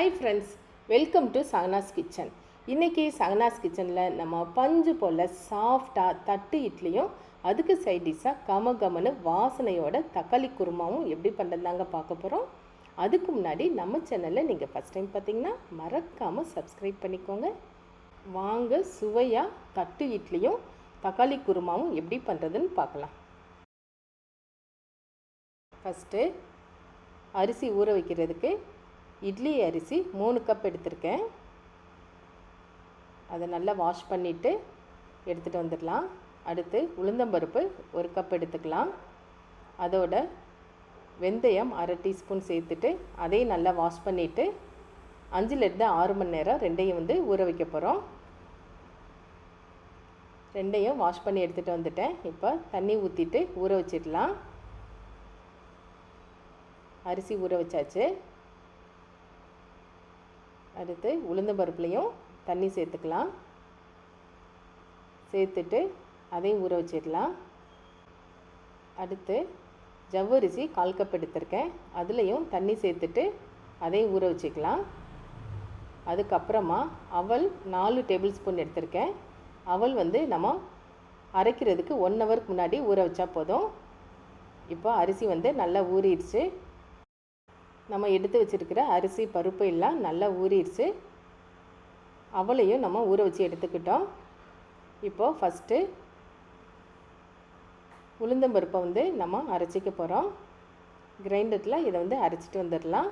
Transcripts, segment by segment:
Hi friends welcome to Sahana's kitchen இன்றைக்கி சகனாஸ் கிச்சனில் நம்ம பஞ்சு போல் சாஃப்டாக தட்டு இட்லியும் அதுக்கு சைட் டிஷ்ஷாக கம கமனு வாசனையோட தக்காளி குருமாவும் எப்படி பண்ணுறதாங்க பார்க்க போகிறோம் அதுக்கு முன்னாடி நம்ம சேனலில் நீங்கள் ஃபஸ்ட் டைம் பார்த்தீங்கன்னா மறக்காமல் சப்ஸ்கிரைப் பண்ணிக்கோங்க. வாங்க சுவையாக தட்டு இட்லியும் தக்காளி குருமாவும் எப்படி பண்ணுறதுன்னு பார்க்கலாம். ஃபஸ்ட்டு அரிசி ஊற வைக்கிறதுக்கு இட்லி அரிசி மூணு கப் எடுத்திருக்கேன். அதை நல்லா வாஷ் பண்ணிவிட்டு எடுத்துகிட்டு வந்துடலாம். அடுத்து உளுந்தம்பருப்பு ஒரு கப் எடுத்துக்கலாம். அதோட வெந்தயம் அரை டீஸ்பூன் சேர்த்துட்டு அதையும் நல்லா வாஷ் பண்ணிவிட்டு அஞ்சுலேருந்து ஆறு மணி நேரம் ரெண்டையும் வந்து ஊற வைக்க போகிறோம் ரெண்டையும் வாஷ் பண்ணி எடுத்துகிட்டு வந்துட்டேன். இப்போ தண்ணி ஊற்றிட்டு ஊற வச்சிடலாம். அரிசி ஊற வச்சாச்சு. அடுத்து உளுந்த பருப்புலையும் தண்ணி சேர்த்துக்கலாம். சேர்த்துட்டு அதையும் ஊற வச்சிடலாம். அடுத்து ஜவ்வரிசி கால் கப் எடுத்திருக்கேன். அதுலேயும் தண்ணி சேர்த்துட்டு அதையும் ஊற வச்சுக்கலாம். அதுக்கப்புறமா அவல் நாலு டேபிள் ஸ்பூன் எடுத்திருக்கேன். அவல் வந்து நம்ம அரைக்கிறதுக்கு ஒன் ஹவருக்கு முன்னாடி ஊற வச்சா போதும். இப்போ அரிசி வந்து நல்லா ஊறிடுச்சு. நம்ம எடுத்து வச்சுருக்கிற அரிசி பருப்பு எல்லாம் நல்லா ஊறிடுச்சு. அவளையும் நம்ம ஊற வச்சு எடுத்துக்கிட்டோம். இப்போது ஃபஸ்ட்டு உளுந்தம்பருப்பை வந்து நம்ம அரைச்சிக்க போகிறோம் கிரைண்டரில் இதை வந்து அரைச்சிட்டு வந்துடலாம்.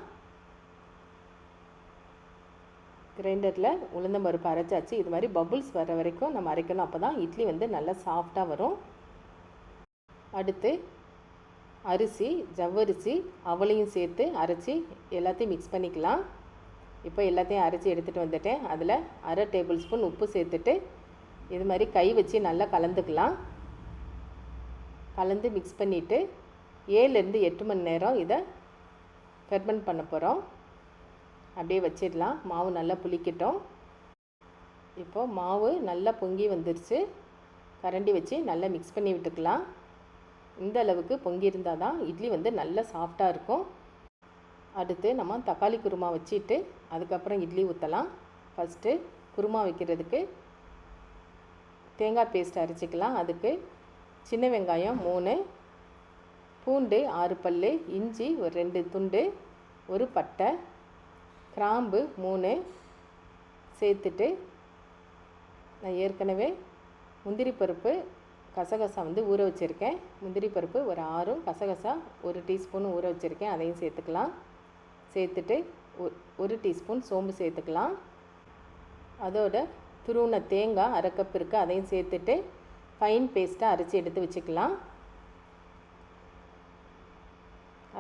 கிரைண்டரில் உளுந்தம்பருப்பு அரைச்சாச்சு. இது மாதிரி பபுள்ஸ் வர வரைக்கும் நம்ம அரைக்கணும். அப்போ தான் இட்லி வந்து நல்லா சாஃப்டாக வரும். அடுத்து அரிசி ஜவ்வரிசி அவளையும் சேர்த்து அரைச்சி எல்லாத்தையும் மிக்ஸ் பண்ணிக்கலாம். இப்போ எல்லாத்தையும் அரைச்சி எடுத்துகிட்டு வந்துட்டேன். அதில் அரை டேபிள் ஸ்பூன் உப்பு சேர்த்துட்டு இது மாதிரி கை வச்சு நல்லா கலந்துக்கலாம். கலந்து மிக்ஸ் பண்ணிவிட்டு ஏழுலேருந்து எட்டு மணி நேரம் இதை ஃபெர்மெண்ட் பண்ண போகிறோம் அப்படியே வச்சிடலாம். மாவு நல்லா புளிக்கட்டும். இப்போது மாவு நல்லா பொங்கி வந்துருச்சு. கரண்டி வச்சு நல்லா மிக்ஸ் பண்ணி விட்டுக்கலாம். இந்த அளவுக்கு பொங்கியிருந்தால் தான் இட்லி வந்து நல்லா சாஃப்டாக இருக்கும். அடுத்து நம்ம தக்காளி குருமா வச்சுட்டு அதுக்கப்புறம் இட்லி ஊற்றலாம் ஃபஸ்ட்டு குருமா வைக்கிறதுக்கு தேங்காய் பேஸ்ட் அரைச்சிக்கலாம். அதுக்கு சின்ன வெங்காயம் மூணு பூண்டு ஆறு பல் இஞ்சி ஒரு ரெண்டு துண்டு ஒரு பட்டை கிராம்பு மூணு சேர்த்துட்டு நான் ஏற்கனவே முந்திரி பருப்பு கசகசா வந்து ஊற வச்சுருக்கேன். முந்திரி பருப்பு ஒரு ஆறும் கசகசா ஒரு டீஸ்பூன் ஊற வச்சுருக்கேன். அதையும் சேர்த்துக்கலாம். சேர்த்துட்டு ஒரு டீஸ்பூன் சோம்பு சேர்த்துக்கலாம். அதோட துருவின தேங்காய் அரை கப் இருக்குது அதையும் சேர்த்துட்டு ஃபைன் பேஸ்ட்டாக அரைச்சி எடுத்து வச்சுக்கலாம்.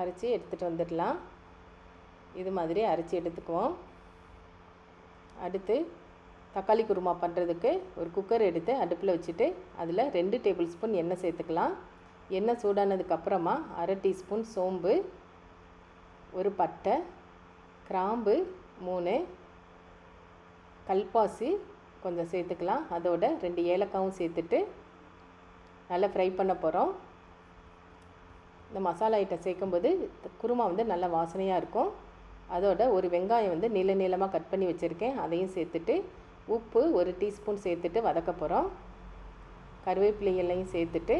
அரைச்சி எடுத்துகிட்டு வந்துடலாம். இது மாதிரி அரைச்சி எடுத்துக்குவோம். அடுத்து தக்காளி குருமா பண்ணுறதுக்கு ஒரு குக்கர் எடுத்து அடுப்பில் வச்சுட்டு அதில் ரெண்டு டேபிள் ஸ்பூன் எண்ணெய் சேர்த்துக்கலாம். எண்ணெய் சூடானதுக்கப்புறமா அரை டீஸ்பூன் சோம்பு ஒரு பட்டை கிராம்பு மூணு கல்பாசி கொஞ்சம் சேர்த்துக்கலாம். அதோட ரெண்டு ஏலக்காவும் சேர்த்துட்டு நல்லா ஃப்ரை பண்ண போகிறோம் இந்த மசாலா ஐட்டம் சேர்க்கும்போது குருமா வந்து நல்ல வாசனையாக இருக்கும். அதோட ஒரு வெங்காயம் வந்து நீள நீளமாக கட் பண்ணி வச்சுருக்கேன். அதையும் சேர்த்துட்டு உப்பு ஒரு டீஸ்பூன் சேர்த்துட்டு வதக்க போகிறோம் கருவேப்பிலைகளையும் சேர்த்துட்டு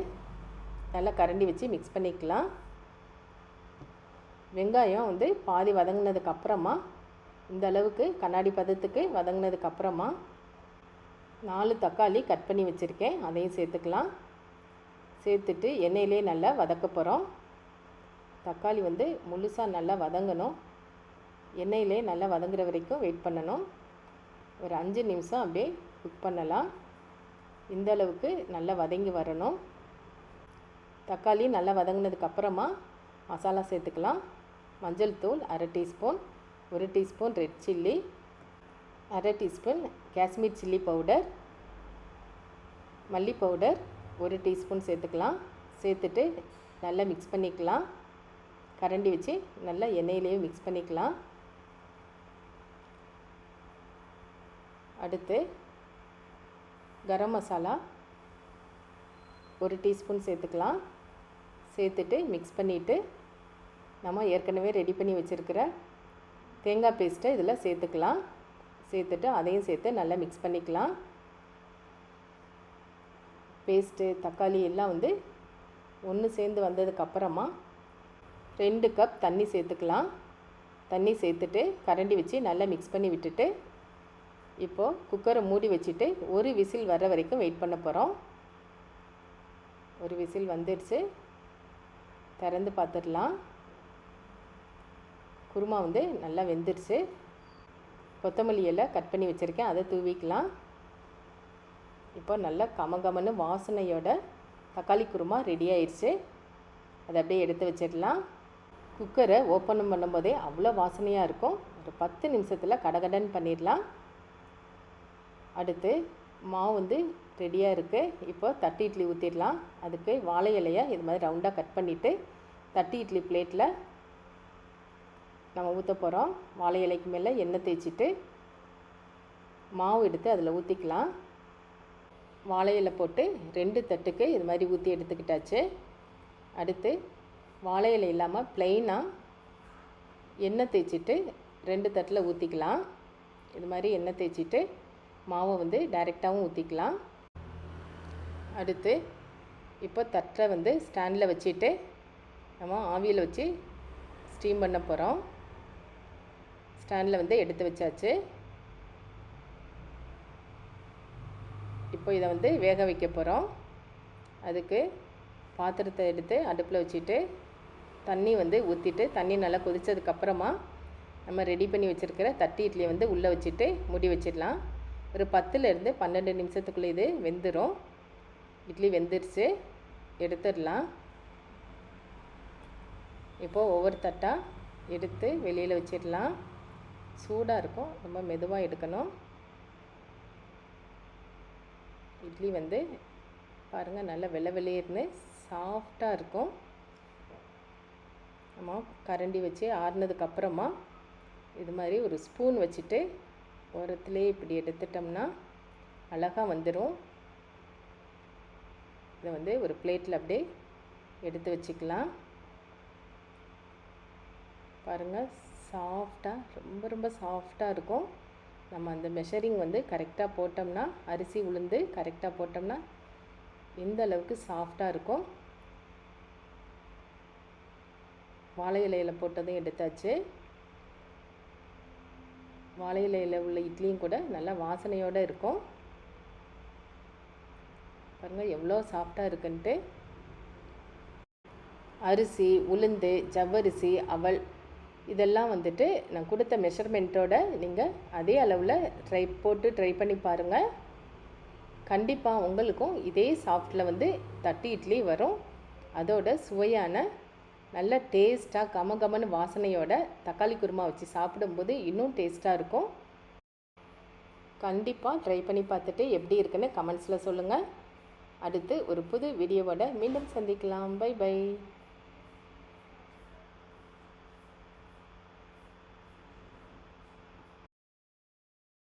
நல்லா கரண்டி வச்சு மிக்ஸ் பண்ணிக்கலாம். வெங்காயம் வந்து பாதி வதங்கினதுக்கப்புறமா இந்த அளவுக்கு கண்ணாடி பதத்துக்கு வதங்கினதுக்கப்புறமா நாலு தக்காளி கட் பண்ணி வச்சுருக்கேன். அதையும் சேர்த்துக்கலாம். சேர்த்துட்டு எண்ணெயிலே நல்லா வதக்க போகிறோம் தக்காளி வந்து முழுசாக நல்லா வதங்கணும். எண்ணெயிலே நல்லா வதங்குற வரைக்கும் வெயிட் பண்ணணும். ஒரு அஞ்சு நிமிஷம் அப்படியே குக் பண்ணலாம். இந்த அளவுக்கு நல்லா வதங்கி வரணும். தக்காளி நல்லா வதங்கினதுக்கப்புறமா மசாலா சேர்த்துக்கலாம். மஞ்சள் தூள் அரை டீஸ்பூன் ஒரு டீஸ்பூன் ரெட் சில்லி அரை டீஸ்பூன் காஷ்மீர் சில்லி பவுடர் மல்லி பவுடர் ஒரு டீஸ்பூன் சேர்த்துக்கலாம். சேர்த்துட்டு நல்லா மிக்ஸ் பண்ணிக்கலாம். கரண்டி வச்சு நல்லா எண்ணெயிலையும் மிக்ஸ் பண்ணிக்கலாம். அடுத்து கரம் மசாலா ஒரு டீஸ்பூன் சேர்த்துக்கலாம். சேர்த்துட்டு மிக்ஸ் பண்ணிவிட்டு நம்ம ஏற்கனவே ரெடி பண்ணி வச்சுருக்கிற தேங்காய் பேஸ்ட்டை இதில் சேர்த்துக்கலாம். சேர்த்துட்டு அதையும் சேர்த்து நல்லா மிக்ஸ் பண்ணிக்கலாம். பேஸ்ட்டு தக்காளி எல்லாம் வந்து ஒன்று சேர்ந்து வந்ததுக்கப்புறமா ரெண்டு கப் தண்ணி சேர்த்துக்கலாம். தண்ணி சேர்த்துட்டு கரண்டி வச்சு நல்லா மிக்ஸ் பண்ணி விட்டுட்டு இப்போது குக்கரை மூடி வச்சுட்டு ஒரு விசில் வர்ற வரைக்கும் வெயிட் பண்ண போகிறோம் ஒரு விசில் வந்துடுச்சு. திறந்து பார்த்துடலாம். குருமா வந்து நல்லா வெந்துடுச்சு. கொத்தமல்லி இலை கட் பண்ணி வச்சுருக்கேன். அதை தூவிக்கலாம். இப்போ நல்லா கமகமன்னு வாசனையோட தக்காளி குருமா ரெடி ஆயிடுச்சு அதை அப்படியே எடுத்து வச்சிடலாம். குக்கரை ஓப்பன் பண்ணும்போதே அவ்வளோ வாசனையாக இருக்கும். ஒரு பத்து நிமிஷத்தில் கடகடன் பண்ணிடலாம். அடுத்து மாவு வந்து ரெடியாக இருக்குது இப்போ தட்டு இட்லி ஊற்றிடலாம் அதுக்கு வாழை இலையை இது மாதிரி ரவுண்டாக கட் பண்ணிவிட்டு தட்டி இட்லி பிளேட்டில் நம்ம ஊற்ற போகிறோம் வாழை இலைக்கு மேலே எண்ணெய் தேய்ச்சிட்டு மாவு எடுத்து அதில் ஊற்றிக்கலாம் வாழை இலை போட்டு ரெண்டு தட்டுக்கு இது மாதிரி ஊற்றி எடுத்துக்கிட்டாச்சு. அடுத்து வாழை இலை இல்லாமல் ப்ளைனாக எண்ணெய் தேய்ச்சிட்டு ரெண்டு தட்டில் ஊற்றிக்கலாம் இது மாதிரி எண்ணெய் தேய்ச்சிட்டு மாவை வந்து டைரெக்டாகவும் ஊற்றிக்கலாம் அடுத்து இப்போ தட்டை வந்து ஸ்டாண்டில் வச்சுட்டு நம்ம ஆவியில் வச்சு ஸ்டீம் பண்ண போகிறோம் ஸ்டாண்டில் வந்து எடுத்து வச்சாச்சு. இப்போ இதை வந்து வேக வைக்க போகிறோம் அதுக்கு பாத்திரத்தை எடுத்து அடுப்பில் வச்சுட்டு தண்ணி வந்து ஊற்றிட்டு தண்ணி நல்லா கொதித்ததுக்கப்புறமா நம்ம ரெடி பண்ணி வச்சுருக்கிற தட்டி இட்லியை வந்து உள்ளே வச்சுட்டு முடி வச்சிடலாம். ஒரு பத்துலேருந்து பன்னெண்டு நிமிஷத்துக்குள்ளே இது வெந்துடும் இட்லி வெந்துருச்சு. எடுத்துடலாம். இப்போது ஒவ்வொரு தட்டாக எடுத்து வெளியில் வச்சிடலாம். சூடாக இருக்கும். ரொம்ப மெதுவாக எடுக்கணும். இட்லி வந்து பாருங்கள் நல்லா வெள்ளை வெளியேறுன்னு சாஃப்டாக இருக்கும். நம்ம கரண்டி வச்சு ஆறுனதுக்கப்புறமா இது மாதிரி ஒரு ஸ்பூன் வச்சுட்டு ஓரத்துலேயே இப்படி எடுத்துட்டோம்னா அழகாக வந்துடும் இதை வந்து ஒரு பிளேட்டில் அப்படியே எடுத்து வச்சுக்கலாம். பாருங்கள் சாஃப்டாக ரொம்ப ரொம்ப சாஃப்டாக இருக்கும். நம்ம அந்த மெஷரிங் வந்து கரெக்டாக போட்டோம்னா அரிசி உளுந்து கரெக்டாக போட்டோம்னா எந்த அளவுக்கு சாஃப்டாக இருக்கும். வாழை இலையில் போட்டதும் எடுத்தாச்சு. வாழை இலையில் உள்ள இட்லியும் கூட நல்லா வாசனையோடு இருக்கும். பாருங்கள் எவ்வளோ சாஃப்டாக இருக்குன்ட்டு. அரிசி உளுந்து ஜவ்வரிசி அவல் இதெல்லாம் வந்துட்டு நான் கொடுத்த மெஷர்மெண்ட்டோட நீங்கள் அதே அளவில் ட்ரை போட்டு ட்ரை பண்ணி பாருங்கள் கண்டிப்பாக உங்களுக்கும் இதே சாஃப்டில் வந்து தட்டு இட்லி வரும். அதோட சுவையான நல்ல டேஸ்ட்டாக கம வாசனையோட தக்காளி குருமா வச்சு சாப்பிடும்போது இன்னும் டேஸ்ட்டாக இருக்கும். கண்டிப்பாக ட்ரை பண்ணி பார்த்துட்டு எப்படி இருக்குன்னு கமெண்ட்ஸில் சொல்லுங்கள் அடுத்து ஒரு புது வீடியோவோட மீண்டும் சந்திக்கலாம். By by